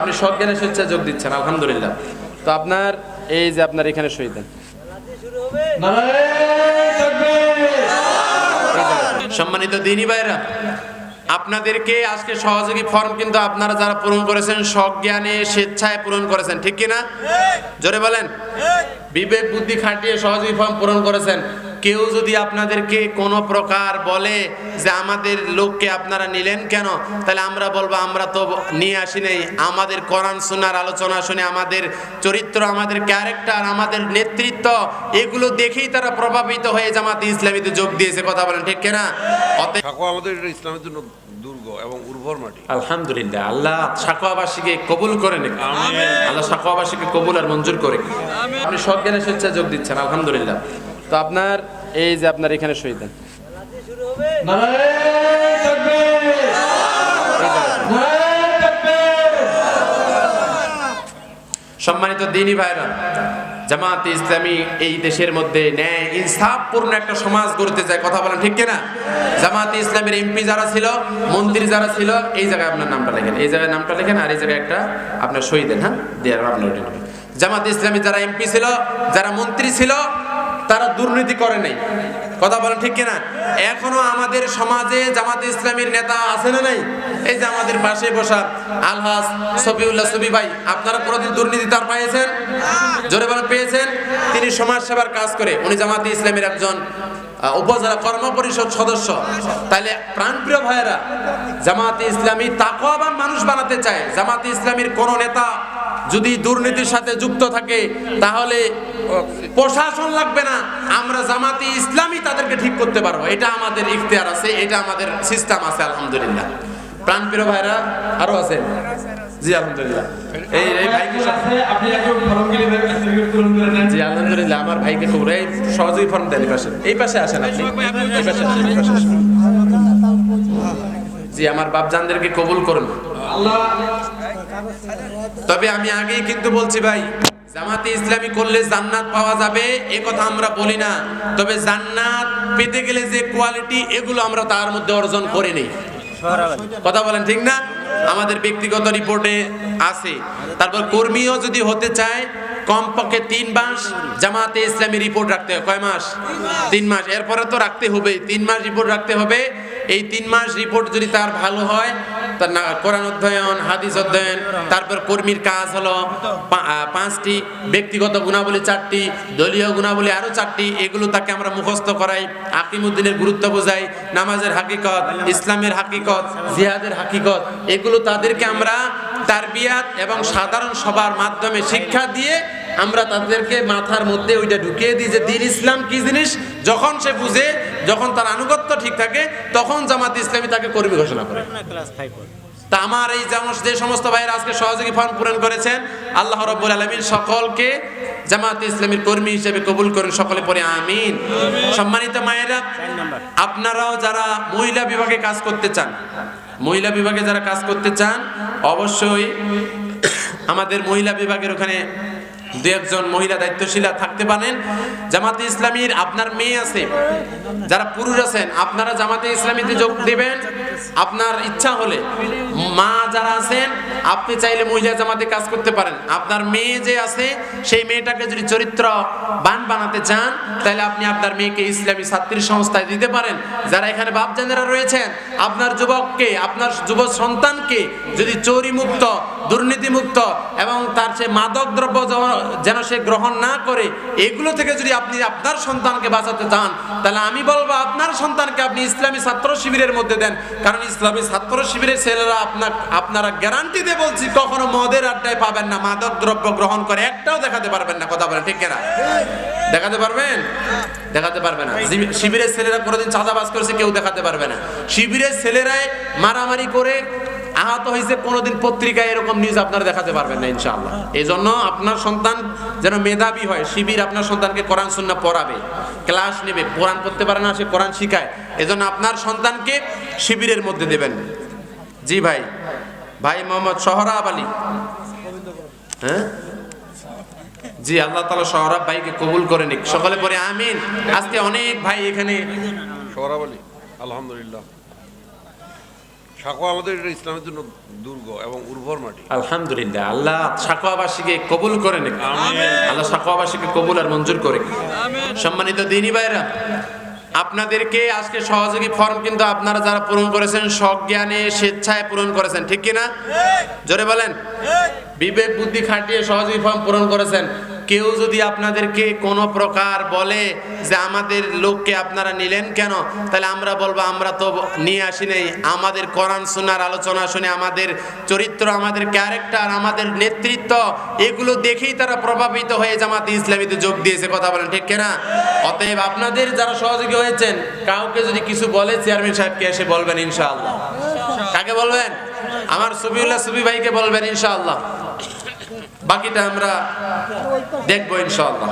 আপনি সজ্ঞানে স্বেচ্ছা যোগ দিচ্ছেন, আলহামদুলিল্লাহ। তো আপনার, এই যে আপনার এখানে শহীদ সম্মানিত দিনী ভাইরা আপনাদেরকে আজকে সহযোগী ফর্ম কিন্তু আপনারা যারা পূরণ করেছেন সজ্ঞানে স্বেচ্ছায় পূরণ করেছেন, ঠিক কি না জোরে বলেন? বিবেক, বুদ্ধি খাটিয়ে সহযোগী ফর্ম পূরণ করেছেন। কেউ যদি আপনাদেরকে কোনো প্রকার বলে যে আমাদের লোককে আপনারা নিলেন কেন তাহলে আমরা বলব আমরা তো নিয়ে আসি নাই। আমাদের কোরআন শোনার আলোচনা শুনে আমাদের চরিত্র আমাদের ক্যারেক্টার আমাদের নেতৃত্ব এগুলো দেখেই তারা প্রভাবিত হয়ে জামাতে ইসলামীতে যোগ দিয়েছে কথা বলেন ঠিক কিনা? অতএব আমাদের ইসলামের জন্য দুর্গ এবং উর্বর মাটি। আলহামদুলিল্লাহ আল্লাহ সাকোয়াবাসীকে কবুল করে নিক। আল্লাহ সাকোয়াবাসীকে কবুল আর মঞ্জুর করে আপনি সজ্ঞানে স্বেচ্ছা যোগ দিচ্ছেন আলহামদুলিল্লাহ। তো আপনার এই যে আপনার এখানে শহীদ সম্মানিত দিনী ভাইরা জামাত ইসলামী এই দেশের মধ্যে ন্যায়, ইনসাফপূর্ণ একটা সমাজ গড়তে চায়, কথা বলেন ঠিক কিনা? জামাত ইসলামের এমপি যারা ছিল, মন্ত্রী যারা ছিল, এই জায়গায় আপনার নামটা লেখেন, এই জায়গায় নামটা লেখেন আর এই জায়গায় একটা আপনার শহীদ হ্যাঁ? দিয়ে আপনার জামাত ইসলামী যারা এমপি ছিল, যারা মন্ত্রী ছিল তারা দুর্নীতি করে নাই। কথা বলেন ঠিক কিনা? এখনও আমাদের সমাজে জামাত ইসলামীর নেতা আছে না নাই? এই যে আমাদের পাশে বসা আলহাস সফিউল্লাহ সবি ভাই, আপনারা কোনোদিন দুর্নীতি তার পেয়েছেন জোরে বলেন, পেয়েছেন? তিনি সমাজ সেবার কাজ করে। উনি জামাতে ইসলামের একজন উপজেলা কর্ম পরিষদ সদস্য। তাহলে প্রাণপ্রিয় ভাইয়েরা, জামাতে ইসলামী তাকওয়াবান মানুষ বানাতে চায়। জামাতে ইসলামীর কোন নেতা যদি দুর্নীতির সাথে যুক্ত থাকে তাহলে প্রশাসন লাগবে না। আমরা জামাতি ইসলামী তাদেরকে ঠিক করতে পারব। এটা আমাদের ইখতিয়ার আছে এটা আমাদের সিস্টেম আছে আলহামদুলিল্লাহ। প্রাণপ্রিয় ভাইরা আরও আছে? জি আলহামদুলিল্লাহ। এই এই ভাইকে করে জি আলহামদুলিল্লাহ আমার ভাইকে এই সহজেই ফর্ম দেন এই পাশে। এই পাশে আসেন আপনি। এই পাশে আসেন এই পাশে আসেন। জি আমার বাপজানদেরকে কবুল করুন। তবে আমি আগেই কিন্তু বলছি ভাই, জামাতে ইসলামী করলে জান্নাত পাওয়া যাবে, এ কথা আমরা বলি না। তবে জান্নাত পেতে গেলে যে কোয়ালিটি এগুলো আমরা তার মধ্যে অর্জন করে নেই। কথা বলেন ঠিক না? আমাদের ব্যক্তিগত রিপোর্টে আছে। তারপর কর্মীও যদি হতে চায়, কমপক্ষে তিন মাস জামাতে ইসলামী রিপোর্ট রাখতে হবে কয় মাস? তিন মাস। এরপরে তো রাখতে হবে। তিন মাস রিপোর্ট রাখতে হবে। এই তিন মাস রিপোর্ট যদি তার ভালো হয়, তার কোরআন অধ্যয়ন, হাদিস অধ্যয়ন, তারপর কর্মীর কাজ হলো পাঁচটি, ব্যক্তিগত গুণাবলী চারটি, দলীয় গুণাবলী আরও চারটি, এগুলো তাকে আমরা মুখস্থ করাই আকিমুদ্দিনের গুরুত্ব বোঝাই, নামাজের হাকিকত, ইসলামের হাকিকত, জিহাদের হাকিকত, এগুলো তাদেরকে আমরা তারবিয়াত এবং সাধারণ সবার মাধ্যমে শিক্ষা দিয়ে আমরা তাদেরকে মাথার মধ্যে ওইটা ঢুকিয়ে দিই যে দিন ইসলাম কি জিনিস, যখন সে বুঝে যখন তার আনুগত্য ঠিক থাকে তখন জামাত ইসলামী তাকে কর্মী ঘোষণা করে। তা আমার এই যেমন যে সমস্ত ভাইয়েরা আজকে সহযোগী ফর্ম পূরণ করেছেন আল্লাহ রব্বুল আলমিন সকলকে জামাত ইসলামীর কর্মী হিসেবে কবুল করেন সকলে পরে আমিন। সম্মানিত মায়েরা আপনারাও যারা মহিলা বিভাগে কাজ করতে চান মহিলা বিভাগে যারা কাজ করতে চান অবশ্যই আমাদের মহিলা বিভাগের ওখানে দু একজন মহিলা দায়িত্বশীলা থাকতে পারেন। জামাতে ইসলামীর আপনার মেয়ে আছে, যারা পুরুষ আছেন, আপনারা জামাতে ইসলামীতে যোগ দিবেন। আপনার ইচ্ছা হলে মা যারা আছেন, আপনি চাইলে মহিলা জামাতে কাজ করতে পারেন। আপনার মেয়ে যে আছে, সেই মেয়েটাকে যদি চরিত্র বান বানাতে চান, তাহলে আপনি আপনার মেয়েকে ইসলামী ছাত্রী সংস্থায় দিতে পারেন। যারা এখানে বাপজানেরা রয়েছেন, আপনার যুবককে, আপনার যুব সন্তানকে যদি চোরি মুক্ত দুর্নীতিমুক্ত এবং তার সে মাদক দ্রব্য যেন- সে গ্রহণ না করে এগুলো থেকে যদি আপনি আপনার সন্তানকে বাঁচাতে চান তাহলে আমি বলব আপনার সন্তানকে আপনি ইসলামী ছাত্র শিবিরের মধ্যে দেন। কারণ ইসলামী ছাত্র শিবিরের ছেলেরা আপনার আপনারা গ্যারান্টি দিয়ে বলছি কখনো মদের আড্ডায় পাবেন না মাদক দ্রব্য গ্রহণ করে একটাও দেখাতে পারবেন না। কথা বলেন ঠিক না দেখাতে পারবেন? দেখাতে পারবে না। শিবিরের ছেলেরা কোনোদিন চাঁদাবাজ করেছে কেউ দেখাতে পারবে না। শিবিরের ছেলেরাই মারামারি করে আহত হয়েছে কোনোদিন পত্রিকায় এরকম নিউজ আপনারা দেখাতে পারবেন না, ইনশাআল্লাহ। এই জন্য আপনার সন্তান যেন মেধাবী হয়, শিবির আপনার সন্তানকে কোরআন সুন্না পড়াবে ক্লাস নেবে, কোরআন পড়তে পারে না, সে কোরআন শিখায়। এজন্য আপনার সন্তানকে শিবিরের মধ্যে দেবেন। জি ভাই ভাই মোহাম্মদ সোহরাব আলী। হ্যাঁ? জি, আল্লাহ তালা সোহরাব ভাইকে কবুল করে নিক। সকলে পরে আমিন। আজকে অনেক ভাই এখানে সৌরভ আলী, আলহামদুলিল্লাহ। সাঁকো আমাদের এটা ইসলামের জন্য দুর্গ এবং উর্বর মাটি। আলহামদুলিল্লাহ আল্লাহ সাকোয়াবাসীকে কবুল করে নিক। আল্লাহ সাকোয়াবাসীকে কবুল আর মঞ্জুর করে সম্মানিত দিনী ভাইরা আপনাদেরকে আজকে সহযোগী ফর্ম কিন্তু আপনারা যারা পূরণ করেছেন সজ্ঞানে স্বেচ্ছায় পূরণ করেছেন ঠিক কিনা? জোরে বলেন। বিবেক বুদ্ধি খাটিয়ে সহযোগী ফর্ম পূরণ করেছেন। কেউ যদি আপনাদেরকে কোনো প্রকার বলে যে আমাদের লোককে আপনারা নিলেন কেন, তাহলে আমরা বলব, আমরা তো নিয়ে আসি নাই। আমাদের কোরআন শোনার আলোচনা শুনে আমাদের চরিত্র, আমাদের ক্যারেক্টার আমাদের নেতৃত্ব, এগুলো দেখেই তারা প্রভাবিত হয়ে জামাতে ইসলামীতে যোগ দিয়েছে, কথা বলেন ঠিক কিনা? অতএব আপনাদের যারা সহযোগী হয়েছেন, কাউকে যদি কিছু বলে চেয়ারম্যান সাহেবকে এসে বলবেন ইনশাআল্লাহ। কাকে বলবেন? আমার সুবিউল্লাহ সুবি ভাইকে বলবেন ইনশাআল্লাহ। বাকিটা আমরা দেখব ইনশাআল্লাহ।